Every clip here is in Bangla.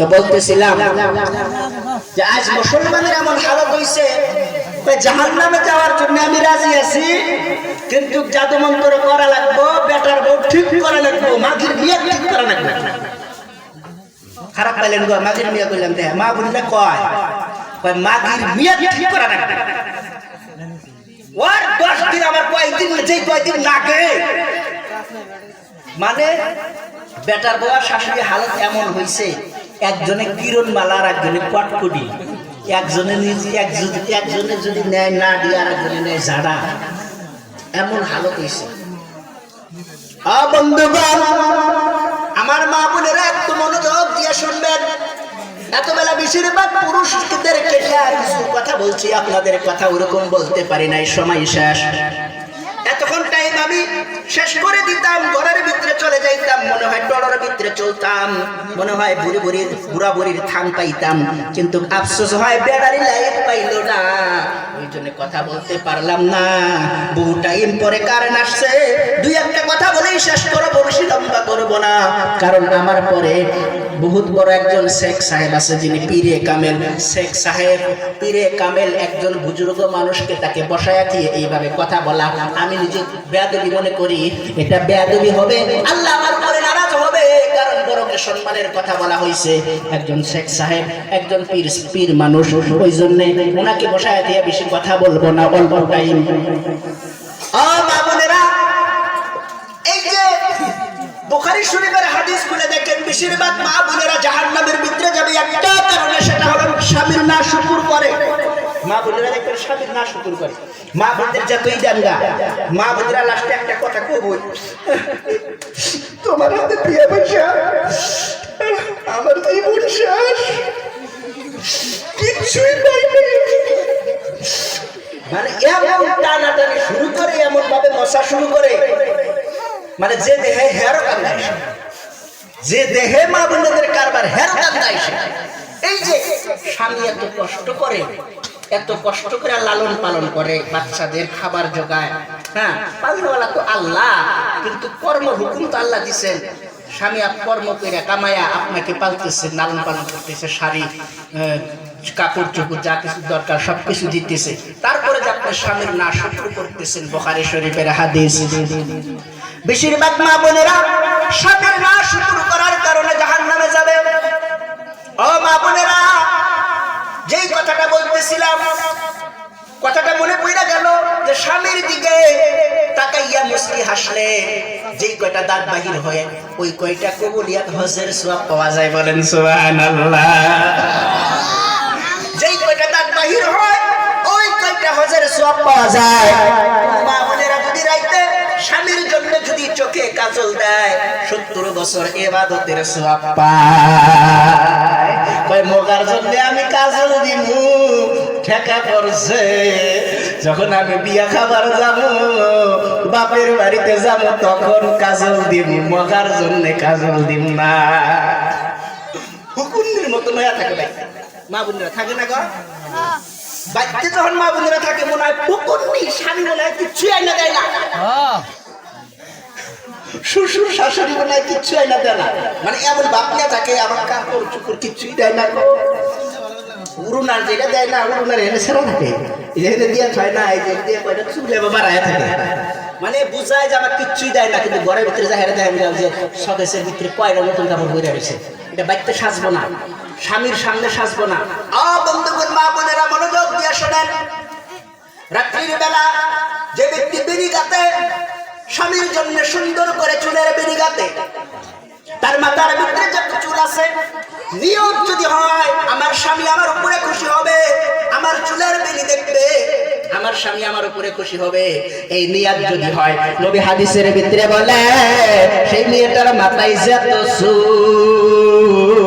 তো বলতেছিলাম যে আজ মুসলমানের এমন হালত হইছে জাহান নামে যাওয়ার জন্য আমি রাজি আছি, কিন্তু জাদু মন্ত্র করা লাগবো, বেটার বউ ঠিক করা লাগবো, মাগির বিয়ে ঠিক করা লাগবে খারাপ পাইলেন গো, মাগির বিয়ে দেখ মা কয়? মাগির বিয়ে ঠিক করা লাগবে ওর দশ দিন আমার কয়েকদিন যে কয়েকদিন লাগে। মানে বেটার বউ আর শাশুড়ি হালত এমন হইছে একজনে কিরণ মালা আর একজনে কটকটি। একজনে একজন যদি নেয় না দিয়ে আর একজনে নেয় জাড়া এমন হালত হইছে। আ বন্ধুগণ, আমার মা বোনেরা একটু মনোযোগ দিয়ে শুনবেন। এত বেলা বেশিরভাগ পুরুষদের কেটে আর কিছু কথা বলছি, আপনাদের কথা ওরকম বলতে পারি নাই, সময় শেষ। এতক্ষণ টাইম আমি শেষ করে দিতাম, ঘরের ভিতরে চলে যাইতাম, মনে হয় টড়ের ভিতরে চলতাম, মনে হয় বুড়ি বুড়ির বুড়া বুড়ির থান পাইতাম, কিন্তু আফসোস হয় বেড়ারি লাইফ পাইল না। ওই জন্য কথা বলতে পারলাম না। বহু টাইম পরে কারেন্ট আসছে। দুই একটা কথা বলেই শেষ বেশি লম্বা করব না। কারণ আমার পরে বহুত বড় একজন শেখ সাহেব আছে, যিনি পীরে কামেল। শেখ সাহেব, পীরে কামেল একজন বুজুর্গ মানুষকে তাকে বসায়া দিয়ে এইভাবে কথা বলা। আমি নিজে বেয়াদবি মনে করি, এটা বেয়াদবি হবে। আল্লাহ আমার উপরে নারাজ হবে কারণ সম্মানের কথা বলা হয়েছে একজন শেখ সাহেব, একজন পীর পীর মানুষ, ওই ওনাকে বসায়া দিয়ে বেশি কথা বলব না, অল্প টাইম। এই যে বুখারী শরীফের হাদিস খুলে দেখেন, বেশিরভাগ মা বোনেরা জাহান্নামের ভিতরে যাবে, একটা কারণে সেটা হলো স্বামীর না শুকুর করে মা বোনেরা দেখবেন স্বামীর না শুকুর করে। মা বোনদের যতই দাঙ্গা মা বোনেরা লাস্টে একটা কথা কবই তোমার হাতে বিয়ে পয়সা আমার জীবন শেষ। কিচ্ছুই নাই। মানে এমন টানাটানি শুরু করে এমন ভাবে মশা শুরু করে। মানে যে দেহে হেরো কান্দায় যে দেহে মা বোনদের কারবার হেরো কান্দায় সে। এই যে স্বামী এত কষ্ট করে এত কষ্ট করে লালন পালন করে, বাচ্চাদের খাবার জোগায়। হ্যাঁ পালনওয়ালা তো আল্লাহ, কিন্তু কর্ম হুকুম তো আল্লাহ দিছেন। স্বামী কর্ম করে কামায়া আপনাকে পালতেছে লালন পালন করতেছে, শাড়ি কাপড় চোপড় যা কিছু দরকার সব কিছু দিতেছে। তারপরে যে আপনার স্বামীর না শুক্র করতেছেন, বখারি শরীফের হাদিস। বেশিরভাগ মা বোনেরা স্বামীর না শুক্র করার কারণে জাহান নামে যাবে। ও মা বোনেরা যেই কথাটা বলতেছিলাম, কথাটা মনে পড়ে গেল যে স্বামীর দিকে তাকাইয়া মুসকি হাসলে। যেই কয়টা দাঁত বাহির হয়ে, ওই কয়টা কবুলিয়াত হজের সোয়াব পাওয়া যায় বলেন, সুবহানাল্লাহ। যেই কয়টা দাঁত বাহির হয়, ওই কয়টা হজের সোয়াব পাওয়া যায়। মা বোনেরা যদি রাইতে স্বামীর জন্য যদি চোখে কাজল দেয়, সত্তর বছর এবাদতের সোয়াব পায়। কয় মোগার জন্য আমি কাজল দিমু। ঠেকা পড়ছে। যখন আমি বিয়া খাবার যাব, বাপের বাড়িতে যাব, তখন কাজল দিব মগার জন্য কাজল দিব না। হুকুন্দির মতো নয়া থাকে ভাই। মা বোনেরা থাকে না গো? বাড়িতে যখন মা বোনেরা থাকে, মনে হয় পুকুন্নি স্বামী মনে হয় কিচ্ছু আইনা দেয় না। শ্বশুর শাশুড়ি মনে হয় কিচ্ছু আইনা দেয় না। মানে এমন বাপনা থাকে, আমার কাপড় চুকুর কিচ্ছুই দেয় না। গো উড়ুনার যেটা দেয় না উড়ুনার এনে সেরা থাকে। এখানে দিয়ে হয় না, এই দিয়ে কয়টা চুলে বাবা রায় থাকে। মানে বুঝায় যে আমার কিচ্ছুই দেয় না, কিন্তু ঘরের ভিতরে যা হেরে দেয় যে সদস্যের ভিতরে কয়টা নতুন কাপড় বইরে রয়েছে। এটা বাড়িতে সাজবো না, স্বামীর সামনে সাজবো না। আ, বন্ধুগণ, মা বোনেরা মনোযোগ দিয়ে শোনেন। রাত্রির বেলা যে ব্যক্তি বিড়ি গাতে স্বামীর জন্য সুন্দর করে চুলের বিড়ি গাতে তার মাথার ভিতরে যত চুল আছে, নিয়ত যদি হয়, আমার স্বামী আমার উপরে খুশি হবে, আমার চুলের বেলি দেখবে, আমার স্বামী আমার উপরে খুশি হবে। এই নিয়াত যদি হয়, নবী হাদিসের ভিতরে বলে, সেই মেয়েটার মাথায় যত চুল,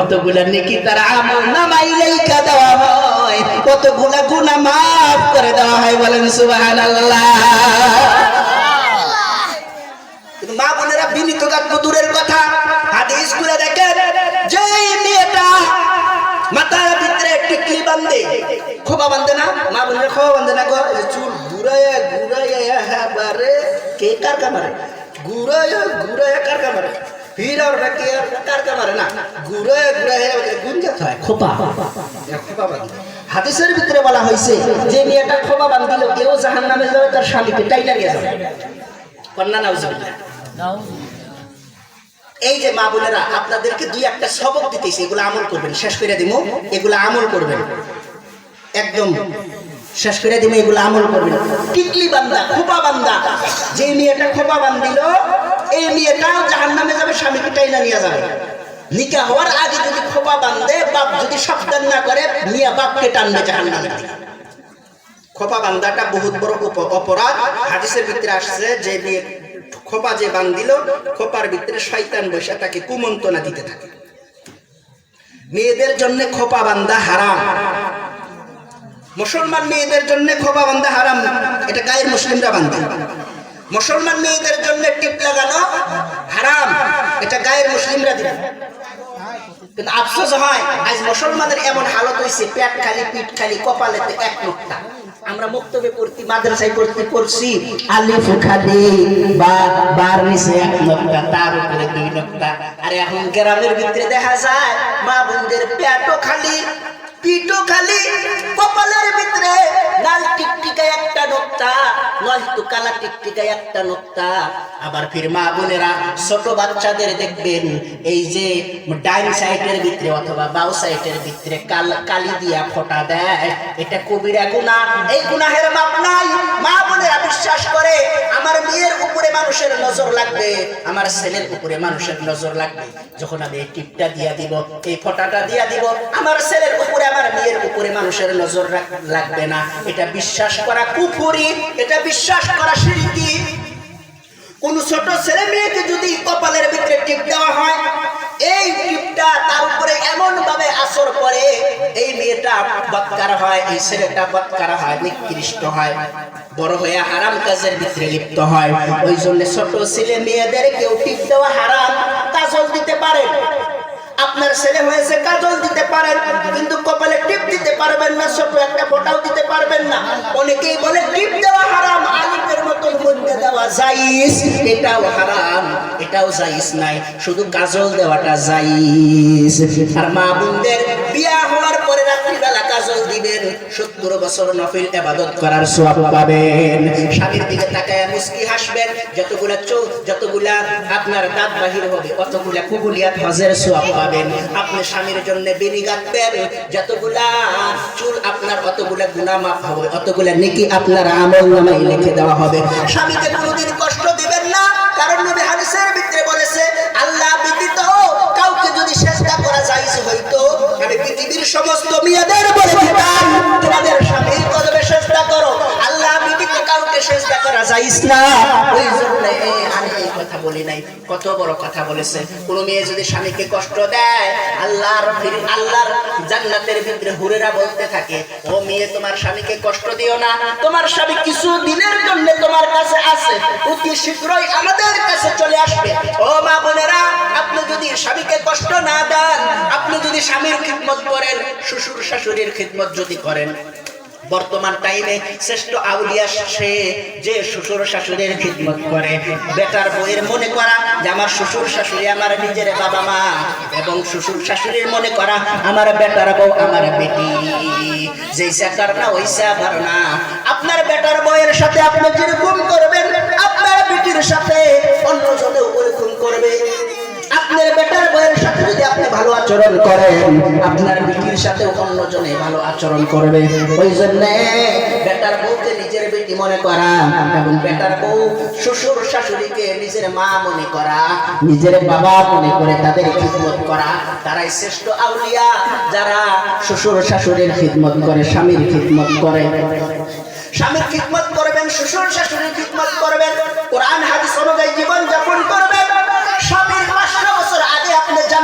অতগুলা নেকি তার আমল নামাইলেই দেওয়া হয়, কতগুলা গুনাহ মাফ করে দেওয়া হয় বলেন সুবহানাল্লাহ। কিন্তু মা বোনেরা বিনীত গাত্র দূরের কথা, হাদিস করে দেখেন যে মেয়েটা মাথার ভিতরে টিকলি বান্ধে খোপা বান্ধে না? মা বোনেরা খোপা বান্ধে না চুল ঘুরাইয়া ঘুরাইয়া হ্যাঁ বারে কে কার কামারে? ঘুরাইয়া ঘুরাইয়া কার কামারে? হীরার বাকি আর কার কা মারে না? ঘুরে ঘুরে হেরে গুঞ্জাত হয় খোপা। খোপা হাদিসের ভিতরে বলা হয়েছে যে মেয়েটা খোপা বান্ধিল কেউ জাহান নামে যাবে, তার স্বামীকে টাইটা নিয়ে যাবে। কন্যা নাউজুবিল্লাহ এই যে মা বোনেরা, আপনাদেরকে দুই একটা সবক দিতেছি, এগুলো আমল করবেন, শেষ করে দিব, এগুলো আমল করবেন। একদম শেষ করে দিব, এগুলো আমল করবেন। টিকলি বান্দা, খোপা বান্দা যে মেয়েটা খোপা বান্ধিল, এই মেয়েটাও জাহান নামে যাবে, স্বামীকে টাইনা নিয়ে যাবে। নিকা হওয়ার আগে যদি খোপা বান্ধে, বাপ যদি সাবধান না করে মিয়া বাপকে টানবে জাহান নামে খোপা বান্দাটা বহুত বড় অপরাধ। হাদিসের ভিতরে আসছে যে মেয়ে খোপা যে বান্ধিল খোপার ভিতরে শয়তান বসে তাকে কুমন্ত্রণা দিতে থাকে। মেয়েদের জন্য খোপা বান্ধা হারাম। মুসলমান মেয়েদের জন্য খোপা বান্ধা হারাম, এটা গায়ের মুসলিমরা বান্ধে। মুসলমান মেয়েদের জন্য টিপ লাগানো হারাম, এটা গায়ের মুসলিমরা দিবে। কিন্তু আফসোস হয়, আজ মুসলমানের এমন হালত হয়েছে পেট খালি, পিঠ খালি, কপালেতে এক নোকটা আমরা মুক্তবে পড়তি মাদ্রাসায় পড়তে পড়ছি। আলিফ খালি বা বার নিচে এক নকটা তার উপরে দুই নকটা আর এখন গ্রামের ভিতরে দেখা যায়, মা বোনদের পেটও খালি, পিঠও খালি, কপালের ভিতরে লাল একটা নয়তো কালা একটা আবার ফির মা বোনেরা ছোট বাচ্চাদের দেখবেন, এই যে ডাইন সাইডের ভিতরে অথবা বাউ সাইডের ভিতরে কাল, কালি দিয়া ফোঁটা দেয়, এটা গুণা। এই মাপ নাই। মা বোনেরা বিশ্বাস করে, আমার মেয়ের উপরে মানুষের নজর লাগবে, আমার ছেলের উপরে মানুষের নজর লাগবে। যখন আমি এই টিপটা দিয়া দিব, এই ফোঁটাটা দিয়া দিব, আমার ছেলের উপরে, আমার মেয়ের উপরে মানুষের নজর লাগবে না। এটা বিশ্বাস করা কুফুরি, এটা বিশ্বাস করা শিরকি কোন ছোট ছেলে মেয়েকে যদি কপালের ভিতরে টিপ দেওয়া হয়, এই টিপটা তার উপরে এমন ভাবে আসর করে এই মেয়েটা বৎকার হয়, এই ছেলেটা বৎকার হয়, নিকৃষ্ট হয়, বড় হয়ে হারাম কাজের ভিতরে লিপ্ত হয়। ওই জন্য ছোট ছেলে মেয়েদের কেউ টিপ দেওয়া হারাম, কাজল দিতে পারে। আপনার ছেলে হয়েছে কাজল দিতে পারেন পারবেন না, ছোট একটা ফোটাও দিতে পারবেন না। অনেকেই বলে টিপ দেওয়া হারাম আলিমের মতন মধ্যে দেওয়া যাইস এটাও হারাম, এটাও যাইস নাই, শুধু কাজল দেওয়াটা জাইজ আর মা বোনদের বিয়া হওয়ার পরে রাত্রিবেলা কাজল দিবেন সত্তর বছর নফিল এবাদত করার সোয়াব পাবেন। স্বামীর দিকে তাকায় মুস্কি হাসবেন, যতগুলা চোখ, যতগুলা আপনার দাঁত বাহির হবে, অতগুলা কুগুলিয়াত হজের সোয়াব পাবেন। আপনি স্বামীর জন্য বেনি গাঁথবেন যতগুলা চুল আপনার, অতগুলা গুনাহ মাফ হবে, অতগুলা নেকি আপনার আমল নামায় লিখে দেওয়া হবে। স্বামীকে কোনোদিন কষ্ট দিবেন না, কারণ নবী হাদিসের ভিতরে বলেছে, আল্লাহ ব্যতীত কাউকে যদি চেষ্টা করা যাইজ হইতো আমি পৃথিবীর সমস্ত মেয়েদের বলে দিতাম। করা যাইজ না। ওই জন্য আমি এই কথা বলি নাই। কত বড় কথা বলেছে। কোন মেয়ে যদি স্বামীকে কষ্ট দেয়, আল্লাহর আল্লাহর জান্নাতের ভিতরে হুরেরা বলতে থাকে, ও মেয়ে, তোমার স্বামীকে কষ্ট দিও না। তোমার স্বামী কিছু দিনের জন্য তোমার কাছে আছে। অতি শীঘ্রই আমাদের কাছে চলে আসবে। ও মা বোনেরা, আপনি যদি স্বামীকে কষ্ট না দেন, আপনি যদি স্বামীর খিদমত করেন, শ্বশুর শাশুড়ির খিদমত যদি করেন বর্তমান টাইমে শ্রেষ্ঠ আউলিয়া সে যে শ্বশুর শাশুড়ির খিদমত করে। বেটার বইয়ের মনে করা যে আমার শ্বশুর শাশুড়ি আমার নিজের বাবা মা এবং শ্বশুর শাশুড়ির মনে করা আমার বেটার বউ আমার বেটি। যেইসা কারণা ওইসা ধারণা আপনার বেটার বইয়ের সাথে আপনি যেরকম করবেন? আপনার বেটির সাথে অন্য জনেও ওরকম করবে। আপনার বেটার বইয়ের সাথে যদি আপনি ভালো আচরণ করেন। আপনার বেটির সাথে অন্যজনে ভালো আচরণ করবে। ওই জন্য বেটার বউকে নিজের বেটি মনে করা এবং বেটার বউ শ্বশুর শাশুড়িকে নিজের মা মনে করা, নিজের বাবা মনে করে তাদের খিদমত করা। তারাই শ্রেষ্ঠ আউলিয়া যারা শ্বশুর শাশুড়ির খিদমত করে, স্বামীর খিদমত করে। স্বামীর খিদমত করবেন, শ্বশুর শাশুড়ির খিদমত করবেন। কোরআন, হাদিস অনুযায়ী জীবন যাপন করবেন।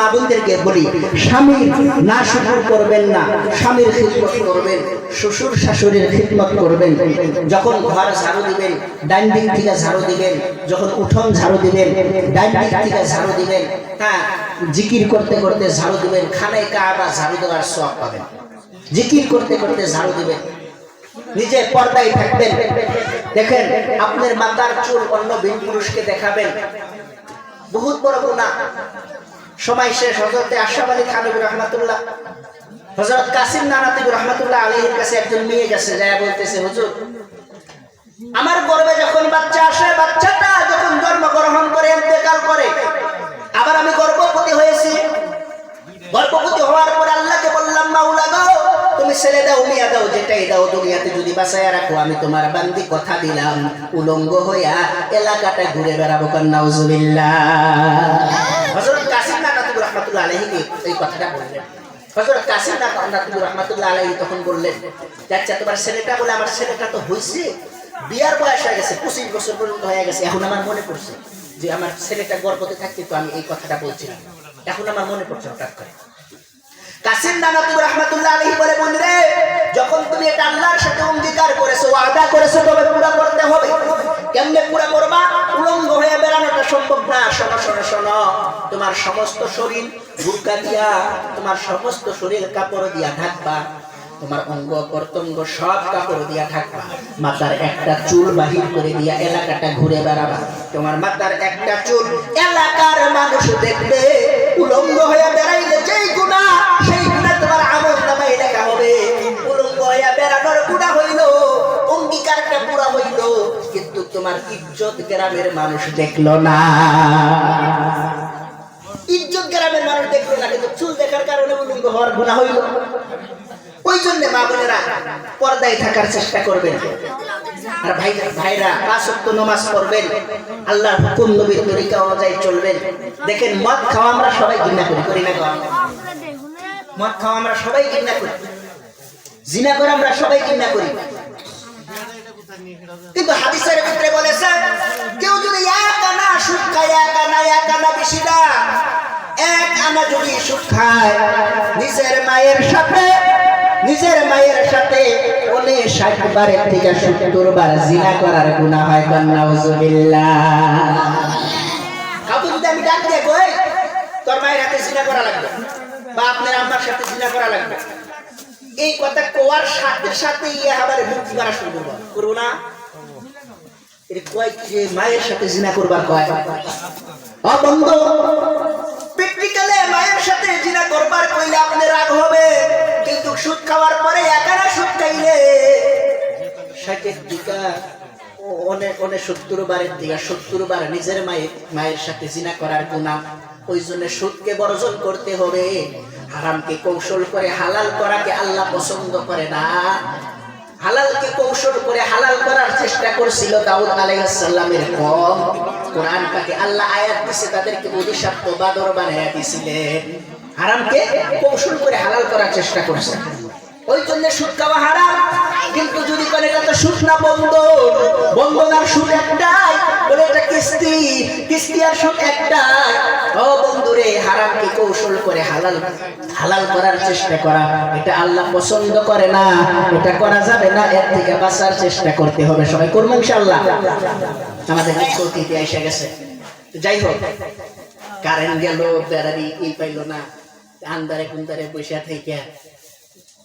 মা বোনদেরকে বলি, স্বামীর না শুকুর করবেন না, স্বামীর খিদমত করবেন, শ্বশুর শাশুড়ির খিদমত করবেন, যখন ঘর ঝাড়ু দিবেন, ডাইন দিক থেকে ঝাড়ু দিবেন, যখন উঠোন ঝাড়ু দিবেন, ডাইন দিক থেকে ঝাড়ু দিবেন হ্যাঁ জিকির করতে করতে ঝাড়ু দিবেন, খানায় কাবা ঝাড়ু দেওয়ার সব পাবেন। জিকির করতে করতে ঝাড়ু দিবেন। নিজে পর্দায় থাকবেন। দেখেন, আপনার মাতার চুল অন্য বীর পুরুষকে দেখাবেন। বহুত বড় গুণা সময় শেষ হজরতে আশরাফ আলী খানবী রহমাতুল্লাহ। হজরত কাসিম নানাতিব রহমাতুল্লাহ আলীর কাছে একজন মেয়ে গেছে, যায় বলতেছে, হুজুর, আমার গর্বে যখন বাচ্চা আসে, বাচ্চাটা যখন জন্মগ্রহণ করে, ইন্তেকাল করে, আবার আমি গর্ভবতী হয়েছি। গর্ভবতী হওয়ার পর আল্লাহকে বললাম মাউলা তুমি ছেলে দাও, মিয়া দাও, যেটাই দাও দুনিয়াতে যদি বাঁচায় রাখো, আমি তোমার বান্দি কথা দিলাম। উলঙ্গ হইয়া এলাকাটা ঘুরে বেড়াবো কান্নাউজুবিল্লাহ হযরত কাসিম এই কথাটা বললেন। হযরত কাসিম তখন বললেন আচ্ছা তোমার ছেলেটা বলে আমার ছেলেটা তো হইছে। বিয়ার বয়স হয়ে গেছে, পঁচিশ বছর পর্যন্ত হয়ে গেছে। এখন আমার মনে পড়ছে যে আমার ছেলেটা গর্ভতে থাকতে তো আমি এই কথাটা বলছিলাম। এখন আমার মনে পড়ছে হঠাৎ করে। তোমার সমস্ত শরীর বুরকা দিয়া, তোমার সমস্ত শরীর কাপড় দিয়া ঢাকবা। তোমার অঙ্গ প্রত্যঙ্গ সব কাপড় দিয়া ঢাকবা। মাথার একটা চুল বাহির করে দিয়া এলাকাটা ঘুরে বেড়াবা। তোমার মাথার একটা চুল এলাকার মানুষ দেখবে। উলঙ্গ হয়ে বেড়াইলে যেই গুণা পুরা হইল, কিন্তু তোমার ইজ্জত গ্রামের মানুষ না। ইজ্জত গ্রামের মানুষ দেখল না, কিন্তু চুল দেখার কারণে হইল। ওই জন্য মা বোনেরা পর্দায় থাকার চেষ্টা করবেন। আর ভাই ভাইরা, পাঁচ ওয়াক্ত নামাজ পড়বেন। আল্লাহর হুকুম নবীর তরিকা অনুযায়ী চলবেন। দেখেন, মদ খাওয়া আমরা সবাই ঘৃণা করি করি না মদ খাওয়া আমরা সবাই ঘৃণা করি। জিনা করে আমরা সবাই ঘৃণা করি। কিন্তু হাদিসের ভিতরে বলেছে, কেউ যদি এক আনা সুদ খায়, এক আনা এক আনা বেশি না, এক আনা যদি সুদ খায়, নিজের মায়ের সাথে, নিজের মায়ের সাথে ওনে ষাট বারের থেকে সত্তর বার জিনা করার গুণা হয় কাউকে যদি আমি ডাক দিয়ে তোর মায়ের হাতে জিনা করা লাগবে, বা আপনার আম্মার সাথে জিনা করা লাগবে। এই কথা কোয়ার সাথে সাথে ইয়ে আবার মুক্তি করা শুরু করব। করব না? এটা কয় কি যে মায়ের সাথে জিনা করবার কয়? অ বন্ধু প্র্যাকটিক্যালে মায়ের সাথে জিনা করবার কইলে আপনার রাগ হবে। কিন্তু সুদ খাওয়ার পরে একারা সুদ খাইলে ষাটের দিকা অনেক অনেক সত্তর বারের দিকে সত্তর বার নিজের মায়ের মায়ের সাথে জিনা করার গুণা ওই জন্য সুদকে বর্জন করতে হবে। হারামকে কৌশল করে হালাল করাকে আল্লাহ পছন্দ করে না। হালালকে কৌশল করে হালাল করার চেষ্টা করছিল দাউদ আলাইহিসসালামের কম। কোরআন পাকে আল্লাহ আয়াত দিছে, তাদেরকে অভিশাপ তো বাদর বানায়া দিছিলেন হারামকে কৌশল করে হালাল করার চেষ্টা করছে। ওই জন্য সুদ খাওয়া হারাম। কিন্তু যদি করে এটা সুদ না, বন্ধ। বন্ধনার সুদ একটাই। বলে এটা কিস্তি। কিস্তি আর সুদ একটাই। ও বন্ধুরে, হারামকে কৌশল করে হালাল হালাল করার চেষ্টা করা। এটা আল্লাহ পছন্দ করে না, এটা করা যাবে না, এর থেকে বাঁচার চেষ্টা করতে হবে। সবাই করব ইনশাল্লাহ আমাদের অতিথি এসে গেছে। যাই হোক কারেন্ট গেল বেড়ারি এই পাইলো না। আন্দারে কুন্দারে বসে থেকে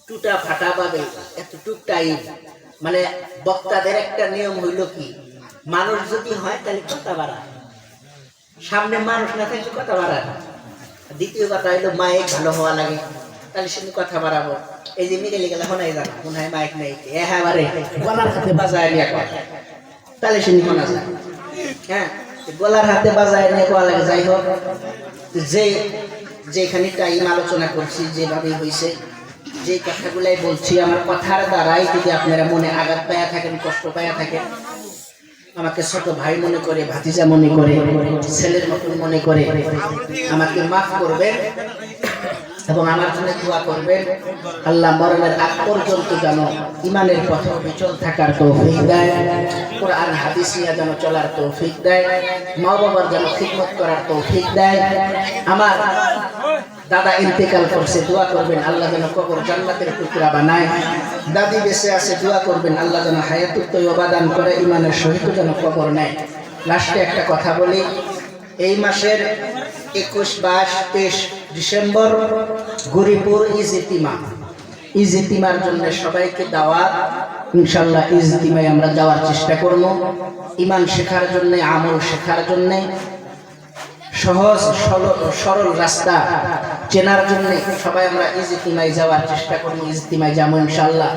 টুটা ফাটা পাবে এত টুকটাই মানে বক্তাদের একটা নিয়ম হইল কি, মানুষ যদি হয় তাহলে কথা বাড়ায়। সামনে মানুষ না থাকলে কথা বাড়ায় না। দ্বিতীয় কথা হইল মাইক ভালো হওয়া লাগে। তাহলে সে কথা বাড়াবো। এই যে মিলে গেলে হনাই জানা মনে হয় নাই। এবারে গলার হাতে বাজায় নিয়ে কথা তাহলে সে শোনা যায়। হ্যাঁ গলার হাতে বাজায় নিয়ে কোয়া লাগে, যাই হোক। যে, যেখানে টাইম আলোচনা করছি যেভাবে হয়েছে যে কথাগুলাই বলছি, আমার কথার দ্বারাই যদি আপনারা মনে আঘাত পায়া থাকেন, কষ্ট পায়া থাকেন আমাকে ছোট ভাই মনে করে, ভাতিজা মনে করে, ছেলের মতন মনে করে, আমাকে মাফ করবেন। এবং আমার জন্য দোয়া করবেন, আল্লাহ মরণের আগ পর্যন্ত যেন ইমানের পথে বিচল থাকার তৌফিক দেয়, কোরআন, হাদিস নিয়ে যেন চলার তৌফিক দেয় মা বাবার যেন খিদমত করার তৌফিক দেয়। আমার দাদা ইন্তেকাল করছে, দোয়া করবেন, আল্লাহ যেন কবর জান্নাতের টুকরা বানায়। দাদি বেঁচে আছে, দোয়া করবেন, আল্লাহ যেন হায়াতুত অবাদান করে ইমানের সহিত যেন কবর নেয়। লাস্টে একটা কথা বলি, এই মাসের একুশ বাইশ তেইশ ডিসেম্বর, গরিপুর ইজিতিমা। ইজিতিমার জন্য সবাইকে দাওয়াত ইনশাল্লাহ ইজতিমায় আমরা যাওয়ার চেষ্টা করব। ইমান শেখার জন্য, আমল শেখার জন্যে। সহজ সরল- সরল রাস্তা চেনার জন্য সবাই আমরা ইজতিমায় যাওয়ার চেষ্টা করব, ইজতিমায় যাব ইনশাল্লাহ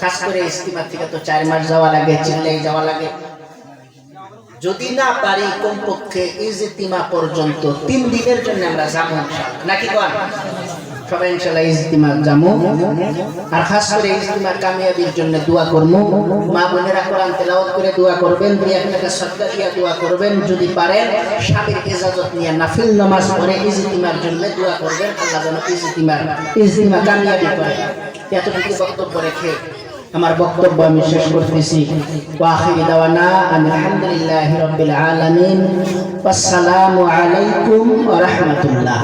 খাস করে ইজতিমা থেকে তো চার মাস যাওয়া লাগে চিল্লাই যাওয়া লাগে। যদি না পারি কমপক্ষে ইজতিমা পর্যন্ত তিন দিনের জন্য আমরা যাব নাকি কন? সবাই ইনশাল্লাহ ইজতিমা যাব। আর খাস করে ইজতিমার কামিয়াবির জন্য দোয়া করব। মা বোনেরা কোরআন তেলাওয়াত করে দোয়া করবেন, দুই টাকা সদকা দিয়া দোয়া করবেন। যদি পারেন স্বামীর ইজাজত নিয়ে নাফিল নামাজ পড়ে ইজতিমার জন্য দোয়া করবেন। আল্লাহ যেন ইজতিমার ইজতিমা কামিয়াবি করে। এতটুকু বক্তব্য রেখে আমার বক্তব্য আমি শেষ করতেছি। ওয়াখিরি দাওয়ানা আলহামদুলিল্লাহি রাব্বিল আলামিন। আসসালামু আলাইকুম ওয়া রাহমাতুল্লাহ।